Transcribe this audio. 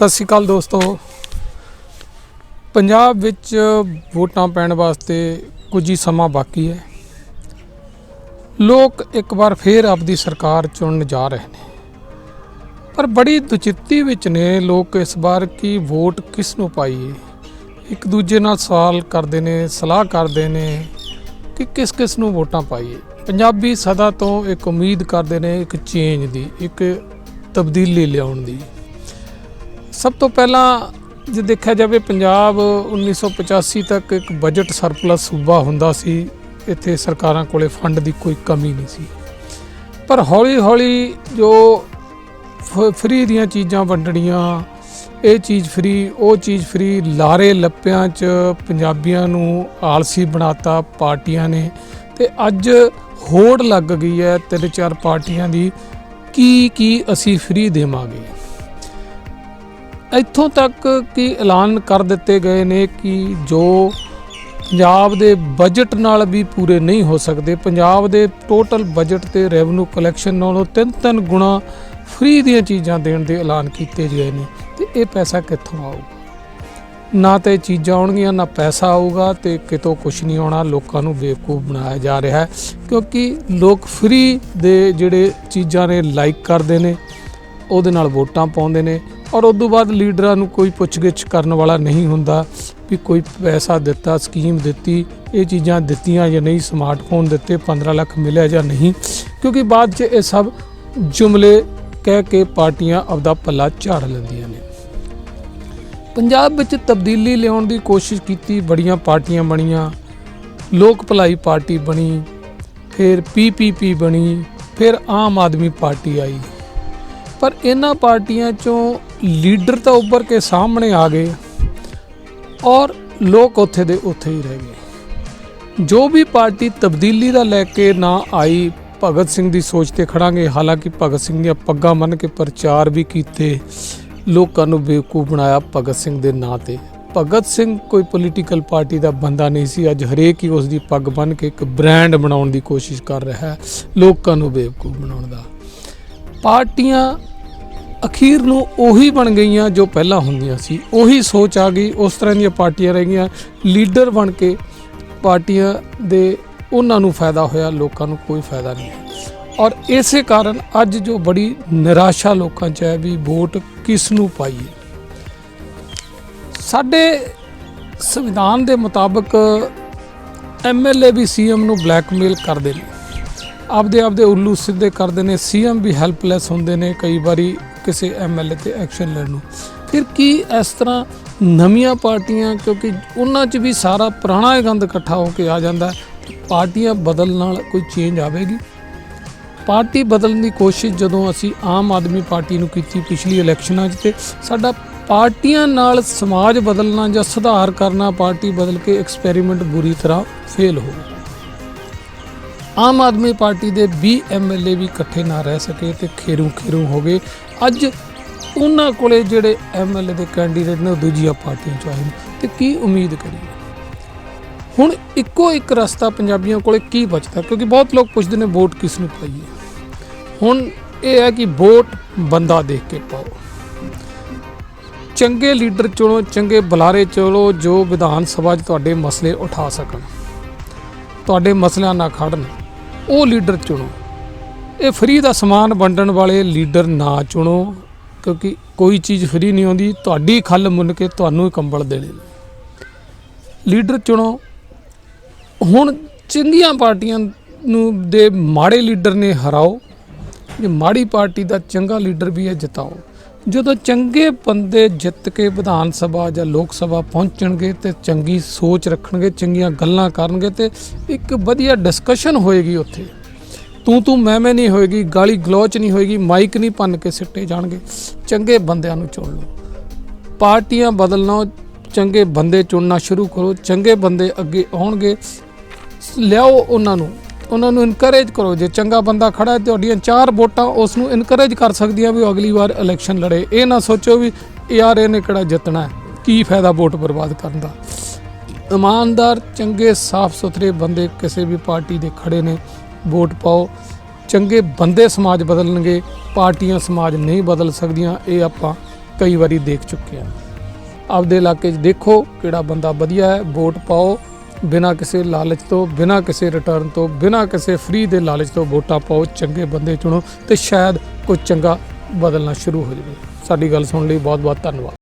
ਸਤਿ ਸ਼੍ਰੀ ਅਕਾਲ ਦੋਸਤੋ। ਪੰਜਾਬ ਵਿੱਚ ਵੋਟਾਂ ਪੈਣ ਵਾਸਤੇ ਕੁਝ ਹੀ ਸਮਾਂ ਬਾਕੀ ਹੈ। ਲੋਕ ਇੱਕ ਵਾਰ ਫੇਰ ਆਪਦੀ ਸਰਕਾਰ ਚੁਣਨ ਜਾ ਰਹੇ ਨੇ। ਪਰ ਬੜੀ ਦੁਚਿੱਤੀ ਵਿੱਚ ਨੇ ਲੋਕ ਇਸ ਵਾਰ ਕੀ ਵੋਟ ਕਿਸ ਨੂੰ ਪਾਈਏ। ਇੱਕ ਦੂਜੇ ਨਾਲ ਸਵਾਲ ਕਰਦੇ ਨੇ, ਸਲਾਹ ਕਰਦੇ ਨੇ ਕਿ ਕਿਸ ਕਿਸ ਨੂੰ ਵੋਟਾਂ ਪਾਈਏ। ਪੰਜਾਬੀ ਸਦਾ ਤੋਂ ਇੱਕ ਉਮੀਦ ਕਰਦੇ ਨੇ ਇੱਕ ਚੇਂਜ ਦੀ, ਇੱਕ ਤਬਦੀਲੀ ਲਿਆਉਣ ਦੀ। ਸਭ ਤੋਂ ਪਹਿਲਾਂ ਜੇ ਦੇਖਿਆ ਜਾਵੇ ਪੰਜਾਬ 1985 ਤੱਕ ਇੱਕ ਬਜਟ ਸਰਪਲਸ ਸੂਬਾ ਹੁੰਦਾ ਸੀ, ਇੱਥੇ ਸਰਕਾਰਾਂ ਕੋਲੇ ਫੰਡ ਦੀ ਕੋਈ ਕਮੀ ਨਹੀਂ ਸੀ। ਪਰ ਹੌਲੀ-ਹੌਲੀ ਜੋ ਫ੍ਰੀ ਦੀਆਂ ਚੀਜ਼ਾਂ ਵੰਡਣੀਆਂ, ਇਹ ਚੀਜ਼ ਫ੍ਰੀ ਉਹ ਚੀਜ਼ ਫ੍ਰੀ ਲਾਰੇ ਲੱਪਿਆਂ 'ਚ ਪੰਜਾਬੀਆਂ ਨੂੰ ਆਲਸੀ ਬਣਾਤਾ ਪਾਰਟੀਆਂ ਨੇ ਤੇ ਅੱਜ ਹੋੜ ਲੱਗ ਗਈ ਹੈ ਤਿੰਨ ਚਾਰ ਪਾਰਟੀਆਂ ਦੀ ਕੀ ਕੀ ਅਸੀਂ ਫ੍ਰੀ ਦੇਵਾਂਗੇ? ਇੱਥੋਂ ਤੱਕ ਕਿ ਐਲਾਨ ਕਰ ਦਿੱਤੇ ਗਏ ਨੇ ਕਿ ਜੋ ਪੰਜਾਬ ਦੇ ਬਜਟ ਨਾਲ ਵੀ ਪੂਰੇ ਨਹੀਂ ਹੋ ਸਕਦੇ। ਪੰਜਾਬ ਦੇ ਟੋਟਲ ਬਜਟ ਤੇ ਰੈਵਨਿਊ ਕਲੈਕਸ਼ਨ ਨਾਲੋਂ ਤਿੰਨ ਤਿੰਨ ਗੁਣਾ ਫ੍ਰੀ ਦੀਆਂ ਚੀਜ਼ਾਂ ਦੇਣ ਦੇ ਐਲਾਨ ਕੀਤੇ ਗਏ ਨੇ। ਤੇ ਇਹ ਪੈਸਾ ਕਿੱਥੋਂ ਆਊਗਾ? ਨਾ ਤੇ ਚੀਜ਼ਾਂ ਆਉਣਗੀਆਂ, ਨਾ ਪੈਸਾ ਆਊਗਾ ਤੇ ਕਿਤੋਂ ਕੁਝ ਨਹੀਂ ਆਉਣਾ। ਲੋਕਾਂ ਨੂੰ ਬੇਵਕੂਫ ਬਣਾਇਆ ਜਾ ਰਿਹਾ ਹੈ ਕਿਉਂਕਿ ਲੋਕ ਫ੍ਰੀ ਦੇ ਜਿਹੜੇ ਚੀਜ਼ਾਂ ਨੇ ਲਾਈਕ ਕਰਦੇ ਨੇ, ਉਹਦੇ ਨਾਲ ਵੋਟਾਂ ਪਾਉਂਦੇ ਨੇ। ਔਰ ਉਸ ਤੋਂ ਬਾਅਦ ਲੀਡਰਾਂ ਨੂੰ ਕੋਈ ਪੁੱਛਗਿੱਛ ਕਰਨ ਵਾਲਾ ਨਹੀਂ ਹੁੰਦਾ ਵੀ ਕੋਈ ਪੈਸਾ ਦਿੱਤਾ, ਸਕੀਮ ਦਿੱਤੀ, ਇਹ ਚੀਜ਼ਾਂ ਦਿੱਤੀਆਂ ਜਾਂ ਨਹੀਂ ਸਮਾਰਟਫੋਨ ਦਿੱਤੇ 15 ਲੱਖ ਮਿਲਿਆ ਜਾਂ ਨਹੀਂ। ਕਿਉਂਕਿ ਬਾਅਦ 'ਚ ਇਹ ਸਭ ਜੁਮਲੇ ਕਹਿ ਕੇ ਪਾਰਟੀਆਂ ਆਪਦਾ ਪੱਲਾ ਝਾੜ ਲੈਂਦੀਆਂ ਨੇ। ਪੰਜਾਬ ਵਿੱਚ ਤਬਦੀਲੀ ਲਿਆਉਣ ਦੀ ਕੋਸ਼ਿਸ਼ ਕੀਤੀ, ਬੜੀਆਂ ਪਾਰਟੀਆਂ ਬਣੀਆਂ, ਲੋਕ ਭਲਾਈ ਪਾਰਟੀ ਬਣੀ, ਫਿਰ ਪੀਪੀਪੀ ਬਣੀ, ਫਿਰ ਆਮ ਆਦਮੀ ਪਾਰਟੀ ਆਈ। ਪਰ ਇਹਨਾਂ ਪਾਰਟੀਆਂ ਚੋਂ ਲੀਡਰ ਤਾਂ ਉੱਭਰ ਕੇ ਸਾਹਮਣੇ ਆ ਗਏ ਔਰ ਲੋਕ ਉੱਥੇ ਦੇ ਉੱਥੇ ਹੀ ਰਹਿ ਗਏ। ਜੋ ਵੀ ਪਾਰਟੀ ਤਬਦੀਲੀ ਦਾ ਲੈ ਕੇ ਨਾ ਆਈ, ਭਗਤ ਸਿੰਘ ਦੀ ਸੋਚ ਤੇ ਖੜਾਂਗੇ। ਹਾਲਾਂਕਿ ਭਗਤ ਸਿੰਘ ਦੀਆਂ ਪੱਗਾਂ ਮੰਨ ਕੇ ਪ੍ਰਚਾਰ ਵੀ ਕੀਤੇ। ਲੋਕਾਂ ਨੂੰ ਬੇਵਕੂਫ ਬਣਾਇਆ ਭਗਤ ਸਿੰਘ ਦੇ ਨਾਂ ਤੇ। ਭਗਤ ਸਿੰਘ ਕੋਈ ਪੋਲੀਟੀਕਲ ਪਾਰਟੀ ਦਾ ਬੰਦਾ ਨਹੀਂ ਸੀ। ਅੱਜ ਹਰੇਕ ਹੀ ਉਸ ਦੀ ਪੱਗ ਬੰਨ ਕੇ ਇੱਕ ਬ੍ਰਾਂਡ ਬਣਾਉਣ ਦੀ ਕੋਸ਼ਿਸ਼ ਕਰ ਰਿਹਾ ਹੈ। ਲੋਕਾਂ ਨੂੰ ਬੇਵਕੂਫ ਬਣਾਉਣ ਦਾ। ਪਾਰਟੀਆਂ ਅਖੀਰ ਨੂੰ ਉਹੀ ਬਣ ਗਈਆਂ ਜੋ ਪਹਿਲਾਂ ਹੁੰਦੀਆਂ ਸੀ। ਉਹੀ ਸੋਚ ਆ ਗਈ, ਉਸ ਤਰ੍ਹਾਂ ਦੀਆਂ ਪਾਰਟੀਆਂ ਰਹਿ ਗਈਆਂ। ਲੀਡਰ ਬਣ ਕੇ ਪਾਰਟੀਆਂ ਦੇ ਉਹਨਾਂ ਨੂੰ ਫਾਇਦਾ ਹੋਇਆ, ਲੋਕਾਂ ਨੂੰ ਕੋਈ ਫਾਇਦਾ ਨਹੀਂ। ਔਰ ਇਸੇ ਕਾਰਨ ਅੱਜ ਜੋ ਬੜੀ ਨਿਰਾਸ਼ਾ ਲੋਕਾਂ 'ਚ ਹੈ ਵੀ ਵੋਟ ਕਿਸ ਨੂੰ ਪਾਈਏ। ਸਾਡੇ ਸੰਵਿਧਾਨ ਦੇ ਮੁਤਾਬਕ ਐਮਐਲਏ ਵੀ ਸੀਐਮ ਨੂੰ ਬਲੈਕਮੇਲ ਕਰਦੇ ਨੇ। ਆਪਦੇ ਆਪਦੇ ਉੱਲੂ ਸਿੱਧੇ ਕਰਦੇ ਨੇ। ਸੀਐਮ ਵੀ ਹੈਲਪਲੈਸ ਹੁੰਦੇ ਨੇ ਕਈ ਵਾਰੀ। ਕਿਸੇ ਐਮਐਲਏ ਤੇ ਐਕਸ਼ਨ ਲੈਣ ਨੂੰ। ਫਿਰ ਕੀ ਇਸ ਤਰ੍ਹਾਂ ਨਵੀਆਂ ਪਾਰਟੀਆਂ, ਕਿਉਂਕਿ ਉਹਨਾਂ 'ਚ ਵੀ ਸਾਰਾ ਪੁਰਾਣਾ ਹੀ ਗੰਦ ਇਕੱਠਾ ਹੋ ਕੇ ਆ ਜਾਂਦਾ ਪਾਰਟੀਆਂ ਬਦਲਣ ਨਾਲ ਕੋਈ ਚੇਂਜ ਆਵੇਗੀ? ਪਾਰਟੀ ਬਦਲਣ ਦੀ ਕੋਸ਼ਿਸ਼ ਜਦੋਂ ਅਸੀਂ ਆਮ ਆਦਮੀ ਪਾਰਟੀ ਨੂੰ ਕੀਤੀ ਪਿਛਲੀ ਇਲੈਕਸ਼ਨਾਂ 'ਚ, ਤੇ ਸਾਡਾ ਪਾਰਟੀਆਂ ਨਾਲ ਸਮਾਜ ਬਦਲਣਾ ਜਾਂ ਸੁਧਾਰ ਕਰਨਾ, ਪਾਰਟੀ ਬਦਲ ਕੇ ਐਕਸਪੈਰੀਮੈਂਟ ਬੁਰੀ ਤਰ੍ਹਾਂ ਫੇਲ ਹੋ ਗਿਆ ਆਮ ਆਦਮੀ ਪਾਰਟੀ ਦੇ 20 ਐਮਐਲਏ ਵੀ ਇਕੱਠੇ ਨਾ ਰਹਿ ਸਕੇ ਤੇ ਖੇਰੂ ਖੇਰੂ ਹੋ ਗਏ। ਅੱਜ ਉਹਨਾਂ ਕੋਲੇ ਜਿਹੜੇ ਐਮਐਲਏ ਦੇ ਕੈਂਡੀਡੇਟ ਨੇ, ਉਹ ਦੂਜੀਆਂ ਪਾਰਟੀਆਂ ਚੋਂ ਆਏ ਨੇ। ਤੇ ਕੀ ਉਮੀਦ ਕਰੀਏ? ਹੁਣ ਇੱਕੋ ਇੱਕ ਰਸਤਾ ਪੰਜਾਬੀਆਂ ਕੋਲੇ ਕੀ ਬਚਦਾ? ਕਿਉਂਕਿ ਬਹੁਤ ਲੋਕ ਪੁੱਛਦੇ ਨੇ, ਵੋਟ ਕਿਸ ਨੂੰ ਪਾਈਏ? ਹੁਣ ਇਹ ਹੈ ਕਿ ਵੋਟ ਬੰਦਾ ਦੇਖ ਕੇ ਪਾਓ। ਚੰਗੇ ਲੀਡਰ ਚੁਣੋ, ਚੰਗੇ ਬੁਲਾਰੇ ਚੁਣੋ, ਜੋ ਵਿਧਾਨ ਸਭਾ 'ਚ ਤੁਹਾਡੇ ਮਸਲੇ ਉਠਾ ਸਕਣ। ਤੁਹਾਡੇ ਮਸਲਿਆਂ ਨਾਲ ਖੜਨ ਉਹ ਲੀਡਰ ਚੁਣੋ। ਇਹ ਫ੍ਰੀ ਦਾ ਸਮਾਨ ਵੰਡਣ ਵਾਲੇ ਲੀਡਰ ਨਾ ਚੁਣੋ, ਕਿਉਂਕਿ ਕੋਈ ਚੀਜ਼ ਫ੍ਰੀ ਨਹੀਂ ਆਉਂਦੀ। ਤੁਹਾਡੀ ਖੱਲ ਮੁੰਨ ਕੇ ਤੁਹਾਨੂੰ ਹੀ ਕੰਬਲ ਦੇਣੇ ਲੀਡਰ ਚੁਣੋ। ਹੁਣ ਚੰਗੀਆਂ ਪਾਰਟੀਆਂ ਨੂੰ ਦੇ ਮਾੜੇ ਲੀਡਰ ਨੇ ਹਰਾਓ। ਜੇ ਮਾੜੀ ਪਾਰਟੀ ਦਾ ਚੰਗਾ ਲੀਡਰ ਵੀ ਹੈ, ਜਿਤਾਓ। ਜਦੋਂ ਚੰਗੇ ਬੰਦੇ ਜਿੱਤ ਕੇ ਵਿਧਾਨ ਸਭਾ ਜਾਂ ਲੋਕ ਸਭਾ ਪਹੁੰਚਣਗੇ ਤੇ ਚੰਗੀ ਸੋਚ ਰੱਖਣਗੇ, ਚੰਗੀਆਂ ਗੱਲਾਂ ਕਰਨਗੇ ਤੇ ਇੱਕ ਵਧੀਆ ਡਿਸਕਸ਼ਨ ਹੋਏਗੀ ਉੱਥੇ। ਤੂੰ ਤੂੰ ਮੈਂ ਮੈਂ ਨਹੀਂ ਹੋਏਗੀ, ਗਾਲੀ ਗਲੋਚ ਨਹੀਂ ਹੋਏਗੀ, ਮਾਈਕ ਨਹੀਂ ਭੰਨ ਕੇ ਸਿੱਟੇ ਜਾਣਗੇ। ਚੰਗੇ ਬੰਦਿਆਂ ਨੂੰ ਚੁਣ ਲਓ। ਪਾਰਟੀਆਂ ਬਦਲਣਾ, ਚੰਗੇ ਬੰਦੇ ਚੁਣਨਾ ਸ਼ੁਰੂ ਕਰੋ। ਚੰਗੇ ਬੰਦੇ ਅੱਗੇ ਆਉਣਗੇ। ਲਿਆਓ ਉਹਨਾਂ ਨੂੰ। ਉਹਨਾਂ ਨੂੰ ਇਨਕਰੇਜ ਕਰੋ। ਜੇ ਚੰਗਾ ਬੰਦਾ ਖੜਾ ਹੈ, ਤੁਹਾਡੀਆਂ ਚਾਰ ਵੋਟਾਂ ਉਸ ਨੂੰ ਇਨਕਰੇਜ ਕਰ ਸਕਦੀਆਂ ਵੀ ਉਹ ਅਗਲੀ ਵਾਰ ਇਲੈਕਸ਼ਨ ਲੜੇ। ਇਹ ਨਾ ਸੋਚੋ ਵੀ ਯਾਰ ਇਹਨੇ ਕਿਹੜਾ ਜਿੱਤਣਾ ਹੈ, ਕੀ ਫਾਇਦਾ ਵੋਟ ਬਰਬਾਦ ਕਰਨ ਦਾ? ਇਮਾਨਦਾਰ, ਚੰਗੇ ਸਾਫ਼ ਸੁਥਰੇ ਬੰਦੇ ਕਿਸੇ ਵੀ ਪਾਰਟੀ ਦੇ ਖੜੇ ਨੇ, ਵੋਟ ਪਾਓ। ਚੰਗੇ ਬੰਦੇ ਸਮਾਜ ਬਦਲਣਗੇ, ਪਾਰਟੀਆਂ ਸਮਾਜ ਨਹੀਂ ਬਦਲ ਸਕਦੀਆਂ, ਇਹ ਆਪਾਂ ਕਈ ਵਾਰੀ ਦੇਖ ਚੁੱਕੇ ਹਾਂ। ਆਪਦੇ ਇਲਾਕੇ 'ਚ ਦੇਖੋ ਕਿਹੜਾ ਬੰਦਾ ਵਧੀਆ ਹੈ, ਵੋਟ ਪਾਓ। ਬਿਨਾਂ ਕਿਸੇ ਲਾਲਚ ਤੋਂ, ਬਿਨਾਂ ਕਿਸੇ ਰਿਟਰਨ ਤੋਂ, ਬਿਨਾਂ ਕਿਸੇ ਫ੍ਰੀ ਦੇ ਲਾਲਚ ਤੋਂ ਵੋਟਾਂ ਪਾਓ, ਚੰਗੇ ਬੰਦੇ ਚੁਣੋ ਤੇ ਸ਼ਾਇਦ ਕੋਈ ਚੰਗਾ ਬਦਲਣਾ ਸ਼ੁਰੂ ਹੋ ਜਾਵੇ। ਸਾਡੀ ਗੱਲ ਸੁਣਨ ਲਈ ਬਹੁਤ ਬਹੁਤ ਧੰਨਵਾਦ।